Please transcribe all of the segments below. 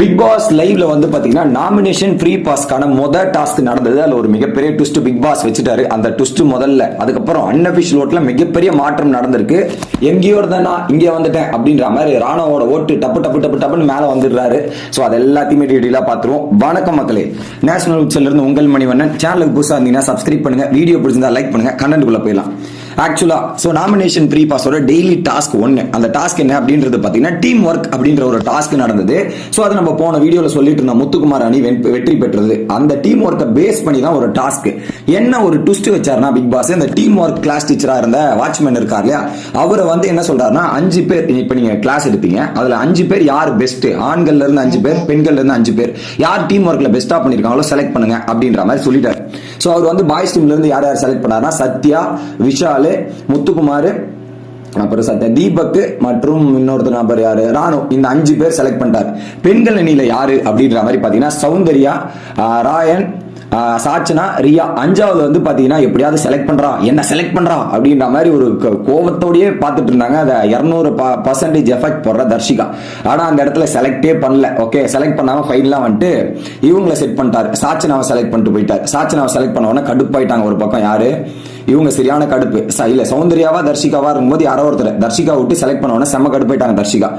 Big pass லைவ்ல வந்து பாத்தீங்கன்னா நாமினேஷன் ஃப்ரீ பாஸ்க்கான மொதல் டாஸ்க் நடந்தது. அதுல ஒரு மிகப்பெரிய ட்விஸ்ட் பிக் பாஸ் வச்சுட்டாரு. அந்த ட்விஸ்ட் முதல்ல அதுக்கப்புறம் அன்அபிஷியல் ஓட்ல மிகப்பெரிய மாற்றம் நடந்திருக்கு. எங்கேயோ இருந்தா இங்கே வந்துட்டேன் அப்படின்ற மாதிரி ராணாவோட ஓட்டு டப்பு டப்பு டப்பு டப்புன்னு மேல வந்துடுறாரு. ஸோ அது எல்லாத்தையுமே டீடெயிலாக பார்த்துருவோம். வணக்கம் மக்களே. நேஷனல் உச்சல இருந்து உங்கள் மணிவண்ணன். சேனலுக்கு புதுசாக இருந்தீங்கன்னா சப்ஸ்கிரைப் பண்ணுங்க. வீடியோ பிடிச்சிருந்தா லைக் பண்ணுங்க. கண்டென்ட்குள்ள போயிடலாம். ஆக்சுவலாக ஸோ நாமினேஷன் ப்ரீ பாஸோட டெய்லி டாஸ்க் ஒன்று அந்த டாஸ்க் என்ன அப்படின்றது பார்த்தீங்கன்னா டீம் ஒர்க் அப்படின்ற ஒரு டாஸ்க் நடந்தது. ஸோ அதை நம்ம போன வீடியோவில் சொல்லிட்டு இருந்த முத்துக்குமார் அணி வெற்றி பெற்றது. அந்த டீம் ஒர்க்கை பேஸ் பண்ணி தான் ஒரு டாஸ்க் என்ன ஒரு ட்விஸ்ட் வச்சாருன்னா பிக் பாஸ் இந்த டீம் ஒர்க் கிளாஸ் டீச்சராக இருந்த வாட்ச்மேன் இருக்கார் இல்லையா? அவரை வந்து என்ன சொல்றாருன்னா அஞ்சு பேர் இப்போ நீங்கள் கிளாஸ் எடுப்பீங்க. அதில் அஞ்சு பேர் யார் பெஸ்ட் ஆண்கள்ல இருந்து அஞ்சு பேர் பெண்கள்ல இருந்து அஞ்சு பேர். யார் டீம் ஒர்க்கில் பெஸ்ட்டாக பண்ணியிருக்காங்களோ செலக்ட் பண்ணுங்க அப்படின்ற மாதிரி சொல்லிட்டாரு. ஸோ அவர் வந்து பாய்ஸ் டீம்லேருந்து யார் யார் செலக்ட் பண்ணார்னா சத்யா விஷாலு முத்துக்குமார் அப்புறம் சத்யா தீபக் மற்றும் இன்னொருத்தர் நபர் யாரு? ராணு. இந்த அஞ்சு பேர் செலக்ட் பண்ணிட்டார். பெண்கள் அணியில யாரு அப்படின்ற மாதிரி பாத்தீங்கன்னா சௌந்தர்யா ஆஹ் ராயன் சாட்சினா ரியா. அஞ்சாவது வந்து பாத்தீங்கன்னா எப்படியாவது செலக்ட் பண்றா என்ன செலக்ட் பண்றா அப்படின்ற மாதிரி ஒரு க- பார்த்துட்டு இருந்தாங்க அதை இரநூறு பர்சன்டேஜ் எஃபெக்ட் போடுற தர்ஷிகா. ஆனா அந்த இடத்துல செலக்டே பண்ணல. ஓகே செலக்ட் பண்ணாம ஃபைல்லாம் வந்துட்டு இவங்களை செட் பண்ணிட்டாரு. சாச்சனாவை செலக்ட் பண்ணிட்டு போயிட்டார். சாச்சனாவை செலக்ட் பண்ண உடனே கடுப்பாயிட்டாங்க ஒரு பக்கம் யாரு? இவங்க சரியான கடுப்பு. ச- இல்ல சௌந்தர்யாவா தர்ஷிகாவா இருக்கும்போது யாரோ ஒருத்தர். தர்ஷிகா விட்டு செலக்ட் பண்ண உடனே செம்ம கடுப்பாயிட்டாங்க Tharshika.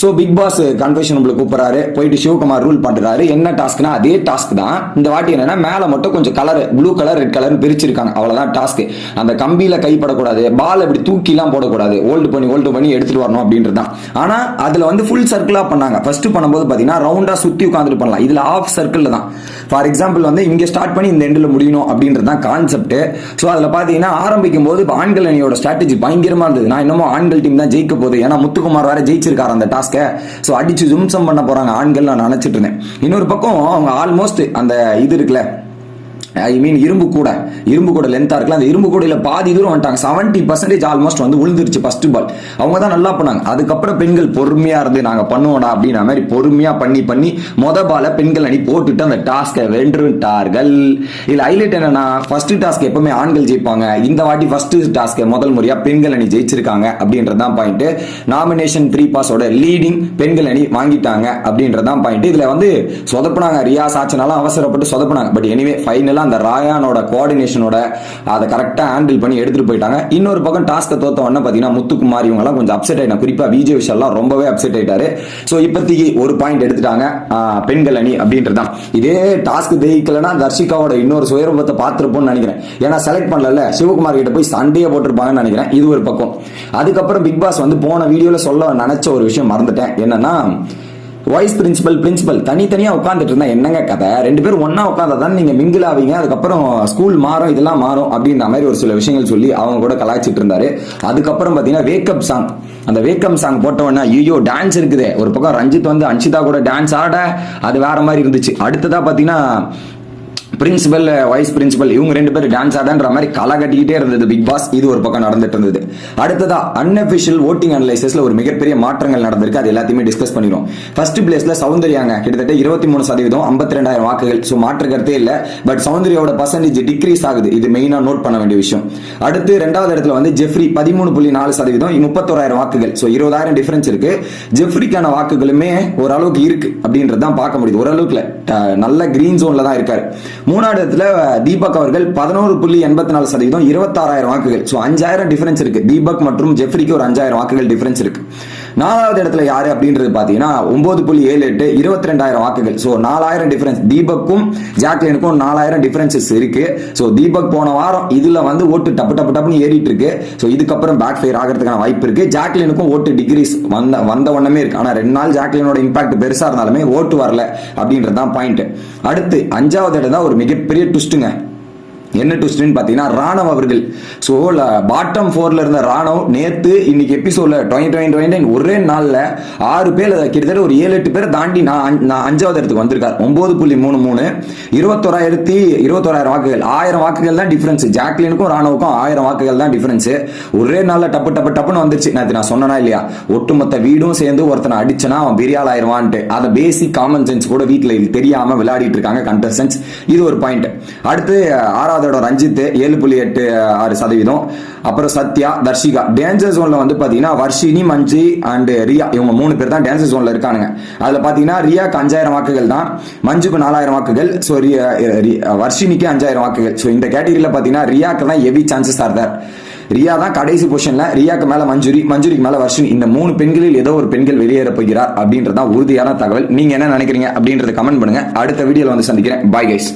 So Bigg Boss confession உங்களுக்கு கூப்பிடுறாரு. போயிட்டு சிவகுமார் ரூல் பண்றாரு என்ன டாஸ்க்னா அதே டாஸ்க் தான். இந்த வாட்டி என்னன்னா மேல மட்டும் கொஞ்சம் colour blue colour red colour பிரிச்சிருக்காங்க. அவ்வளவுதான் டாஸ்க் அந்த கம்பியில கைப்படக்கூடாது பால் இப்படி தூக்கி எல்லாம் போடக்கூடாது. ஹோல்டு பண்ணி ஹோல்டு பண்ணி எடுத்துட்டு வரணும் அப்படின்றது தான் ஆனா அதுல வந்து ஃபுல் சர்க்கிளா பண்ணாங்க. ஃபர்ஸ்ட் பண்ணும்போது பாத்தீங்கன்னா ரவுண்டா சுத்தி உட்காந்துட்டு பண்ணலாம். இதுல ஆஃப் சர்க்கிள் தான். ஃபார் எக்ஸாம்பிள் வந்து இங்க ஸ்டார்ட் பண்ணி இந்த எண்டில் முடியணும் அப்படின்றது தான் கான்செப்ட் ஸோ அதில் பார்த்தீங்கன்னா ஆரம்பிக்கும் போது ஆண்கள் அணியோட ஸ்ட்ராட்டஜி பயங்கரமா இருந்தது. நான் இன்னமும் ஆண்கள் டீம் தான் ஜெயிக்க போகுது. ஏன்னா முத்துக்குமார் வேற ஜெயிச்சிருக்காரு அந்த டாஸ்க்கை ஸோ அடிச்சு ஜும்சம் பண்ண போறாங்க. ஆண்கள் நான் நினைச்சிட்டு இருந்தேன். இன்னொரு பக்கம் அவங்க ஆல்மோஸ்ட் அந்த இது இருக்குல்ல ஐ மீன் இரும்பு கூட. இரும்பு கூட லென்த்தாக இருக்கலாம் அந்த இரும்பு கூடையில் பாதி தூரம் வந்துட்டாங்க. செவன்ட்டி பர்சன்டேஜ் ஆல்மோஸ்ட் வந்து விழுந்துருச்சு ஃபர்ஸ்ட் பால் அவங்க தான் நல்லா பண்ணாங்க. அதுக்கப்புறம் பெண்கள் பொறுமையாக இருந்து நாங்கள் பண்ணுவோடா அப்படின்ற மாதிரி பொறுமையாக பண்ணி பண்ணி மொத பாலை பெண்கள் அணி போட்டுட்டு அந்த டாஸ்கை வென்றுட்டார்கள் இதில் ஹைலைட் என்னன்னா ஃபர்ஸ்ட் டாஸ்க் எப்பவுமே ஆண்கள் ஜெயிப்பாங்க. இந்த வாட்டி ஃபர்ஸ்ட் டாஸ்க்கை முதல் முறையாக பெண்கள் அணி ஜெயிச்சிருக்காங்க அப்படின்றது தான் பாயிண்ட் நாமினேஷன் த்ரீ பாஸோட லீடிங் பெண்கள் அணி வாங்கிட்டாங்க அப்படின்றது தான் பாயிண்ட் இதில் வந்து சொதப்பினாங்க. ரியா சாச்சனாலாம் அவசரப்பட்டு சொதப்பினாங்க. பட் எனிவே ஃபைனலாக அந்த ராயானோட கோஆர்டினேஷனோட அதை கரெக்டா ஹேண்டில் பண்ணி எடுத்துகிட்டு போயிட்டாங்க. இன்னொரு பக்கம் டாஸ்க்கை தோத்த உடனே பார்த்தீங்கன்னா முத்துக்குமார் இவங்கெல்லாம் கொஞ்சம் அப்செட் ஆகிட்டாங்க குறிப்பாக விஜய் விஷால்லாம் ரொம்பவே அப்செட் ஆகிட்டாரு ஸோ இப்போதைக்கு ஒரு பாயிண்ட் எடுத்துட்டாங்க பெண்கள் அணி அப்படின்றது தான் இதே டாஸ்க் ஜெயிக்கலன்னா தர்ஷிகாவோட இன்னொரு சுயரூபத்தை பார்த்துருப்போம்னு நினைக்கிறேன். ஏன்னா செலக்ட் பண்ணல சிவகுமார் கிட்ட போய் சண்டையை போட்டிருப்பாங்கன்னு நினைக்கிறேன். இது ஒரு பக்கம். அதுக்கப்புறம் பிக் பாஸ் வந்து போன வீடியோவில் சொல்ல நினைச்ச ஒரு விஷயம் மறந்துட்டேன். என்னன்னா வைஸ் பிரின்சிபல் பிரின்சிபல் தனித்தனியா உட்காந்துட்டு இருந்தா என்னங்க கதை? ரெண்டு பேரும் ஒன்னா உட்காந்தா தான் நீங்க மிங்கிள் ஆவீங்க அதுக்கப்புறம் ஸ்கூல் மாறும் இதெல்லாம் மாறும் அப்படின்ற மாதிரி ஒரு சில விஷயங்கள் சொல்லி அவங்க கூட கலாய்ச்சிட்டு இருந்தாரு. அதுக்கப்புறம் பாத்தீங்கன்னா வேக்கப் சாங் அந்த வேக்கம் சாங் போட்ட ஐயோ டான்ஸ் இருக்குது. ஒரு பக்கம் ரஞ்சித் வந்து அன்ஷிதா கூட டான்ஸ் ஆட அது வேற மாதிரி இருந்துச்சு. அடுத்ததா பாத்தீங்கன்னா பிரின்சிபல் வைஸ் பிரின்சிபல் இவங்க ரெண்டு பேரும் டான்ஸ் ஆடன்ற மாதிரி களை கட்டிக்கிட்டே இருந்தது. பிக் பாஸ் இது ஒரு பக்கம் நடந்துட்டு இருந்தது. அடுத்ததா அன்அபிஷியல் ஓட்டிங் அனலைசஸ்ல ஒரு மிகப்பெரிய மாற்றங்கள் நடந்திருக்கு. அது எல்லாத்தையுமே டிஸ்கஸ் பண்ணிடும் ஃபர்ஸ்ட் பிளேஸ்ல சௌந்தர்யாங்க. கிட்டத்தட்ட இருபத்தி மூணு சதவீதம் ஐம்பத்தி ரெண்டாயிரம் வாக்குகள். ஸோ மாற்று கருத்தே இல்ல. பட் சௌந்தர்யாவோட பர்சன்டேஜ் டிக்ரீஸ் ஆகுது. இது மெயினா நோட் பண்ண வேண்டிய விஷயம். அடுத்து ரெண்டாவது இடத்துல வந்து ஜெஃப்ரி பதிமூணு புள்ளி நாலு சதவீதம் முப்பத்தோராயிரம் வாக்குகள். ஸோ இருபதாயிரம் டிஃபரன்ஸ் இருக்கு. ஜெஃப்ரிக்கான வாக்குகளுமே ஓரளவுக்கு இருக்கு அப்படின்றது தான் பார்க்க முடியுது. ஓரளவுக்கு நல்ல கிரீன் ஜோன்ல தான் இருக்காரு. மூணாவது இடத்துல தீபக் அவர்கள் பதினோரு புள்ளி எண்பத்தி நாலு சதவீதம் இருபத்தாறாயிரம் வாக்குகள். ஸோ அஞ்சாயிரம் டிஃபரன்ஸ் இருக்கு. தீபக் மற்றும் ஜெஃப்ரிக்கு ஒரு அஞ்சாயிரம் வாக்குகள் டிஃபரன்ஸ் இருக்கு. நாலாவது இடத்துல யாரு அப்படின்றது பார்த்தீங்கன்னா ஒன்பது புள்ளி ஏழு எட்டு இருபத்தி ரெண்டாயிரம் வாக்குகள். ஸோ நாலாயிரம் டிஃபரன்ஸ் தீபக்கும் ஜாக்லினுக்கும் நாலாயிரம் டிஃபரன்சஸ் இருக்கு. ஸோ தீபக் போன வாரம் இதுல வந்து ஓட்டு டப்பு டப்பு டப்புன்னு ஏறிட்டு இருக்கு. ஸோ இதுக்கப்புறம் பேக் ஃபயர் ஆகிறதுக்கான வாய்ப்பு இருக்கு. ஜாக்லினுக்கும் ஓட்டு டிகிரிஸ் வந்த வந்த உடனே இருக்கு. ஆனால் ரெண்டு நாள் ஜாக்லினோட இம்பாக்ட் பெருசா இருந்தாலுமே ஓட்டு வரல அப்படின்றது தான் பாயிண்ட் அடுத்து அஞ்சாவது இடம் தான் ஒரு மிகப்பெரிய ட்விஸ்ட்டுங்க என்ன ட்விஸ்ட்னு பார்த்தீங்கன்னா ராணவ் அவர்கள். ஸோ பாட்டம் ஃபோரில் இருந்த ராணவ் நேற்று இன்னைக்கு எபிசோடில் டுவெண்ட்டி டுவெண்ட்டி டுவெண்ட்டி ஒரே நாளில் ஆறு பேர் கிட்டத்தட்ட ஒரு ஏழு எட்டு பேரை தாண்டி நான் நான் அஞ்சாவது இடத்துக்கு வந்திருக்கார். ஒம்பது புள்ளி மூணு மூணு இருபத்தோராயிரத்தி இருபத்தோராயிரம் வாக்குகள். ஆயிரம் வாக்குகள் தான் டிஃப்ரென்ஸ் ஜாக்லினுக்கும் ராணுவுக்கும் ஆயிரம் வாக்குகள் தான் டிஃபரன்ஸ் ஒரே நாளில் டப்பு டப்பு டப்புன்னு வந்துருச்சு. நான் நான் சொன்னனா இல்லையா? ஒட்டுமொத்த வீடும் சேர்ந்து ஒருத்தனை அடிச்சனா அவன் பெரிய ஆயிடுவான்ட்டு அதை பேசிக் காமன் சென்ஸ் கூட வீட்டில் தெரியாமல் விளையாடிட்டு இருக்காங்க கண்டஸ்டன்ஸ் இது ஒரு பாயிண்ட் அடுத்து ஆறாவது மூணாவது இடம் ரஞ்சித் ஏழு புள்ளி எட்டு ஆறு சதவீதம். அப்புறம் சத்யா தர்ஷிகா. டேஞ்சர் ஜோன்ல வந்து பாத்தீங்கன்னா வர்ஷினி மஞ்சி அண்ட் ரியா. இவங்க மூணு பேர் தான் டேஞ்சர் ஜோன்ல இருக்கானுங்க. அதுல பாத்தீங்கன்னா ரியாக்கு அஞ்சாயிரம் வாக்குகள் தான் மஞ்சுக்கு நாலாயிரம் வாக்குகள். ஸோ வர்ஷினிக்கு அஞ்சாயிரம் வாக்குகள். ஸோ இந்த கேட்டகரியில பாத்தீங்கன்னா ரியாக்கு தான் heavy chances are there Riya தான் கடைசி பொசிஷன்ல ரியாக்கு மேல மஞ்சுரி மஞ்சுரிக்கு மேல வர்ஷினி. இந்த மூணு பெண்களில் ஏதோ ஒரு பெண்கள் வெளியேற போகிறார் அப்படின்றதான் உறுதியான தகவல். நீங்க என்ன நினைக்கிறீங்க அப்படின்றத கமெண்ட் பண்ணுங்க. அடுத்த வீடியோல வந்து சந்திக்கிறேன். Bye guys